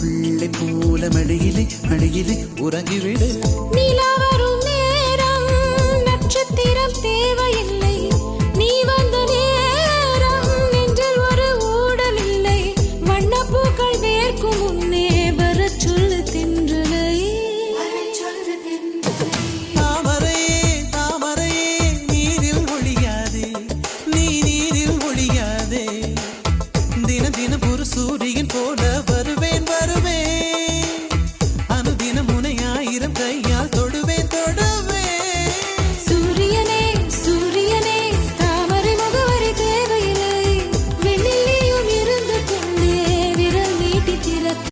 பிள்ளை போல மழையிலே மழையிலே உறங்கிவிடு. நிலா வரும் நேரம் நட்சத்திரம் தேவையில்லை. நீ வந்த நேரம் நெஞ்சில் ஒரு ஊடல் இல்லை வண்ணப்பூக்கள் வேர்க்கும் முன்னே வர சொல்லு தின்றலை. தாமரையே தாமரையே நீரில் ஒழியாதே நீ போல தொடுவேன் தொடு.